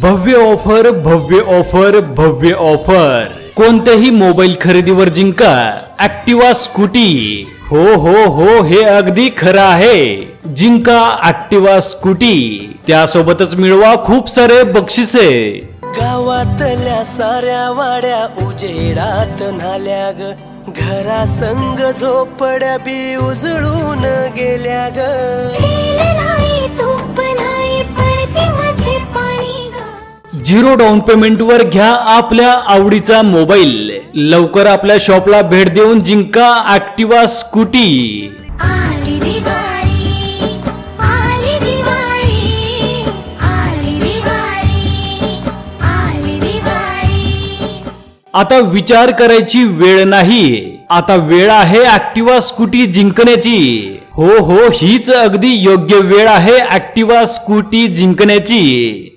भव्य ऑफर भव्य ऑफर भव्य ऑफर. कोणत्याही मोबाईल खरेदीवर जिंका. ऍक्टिवा स्कूटी हो हो हो हे अगदी खरं आहे. जिंका ऍक्टिवा स्कूटी त्यासोबतच मिळवा खूप सारे बक्षिसे. गावातल्या साऱ्या वाड्या उजेडात नाल्या ग घरा संग झोपड्या बी उजळून गेल्या ग झिरो डाऊन पेमेंट वर घ्या आपल्या आवडीचा मोबाईल. लवकर आपल्या शॉपला भेट देऊन जिंका ऍक्टिवा स्कूटी. आता विचार करायची वेळ नाही. आता वेळ आहे ऍक्टिवा स्कूटी जिंकण्याची. हो हो हीच अगदी योग्य वेळ आहे ऍक्टिवा स्कूटी जिंकण्याची.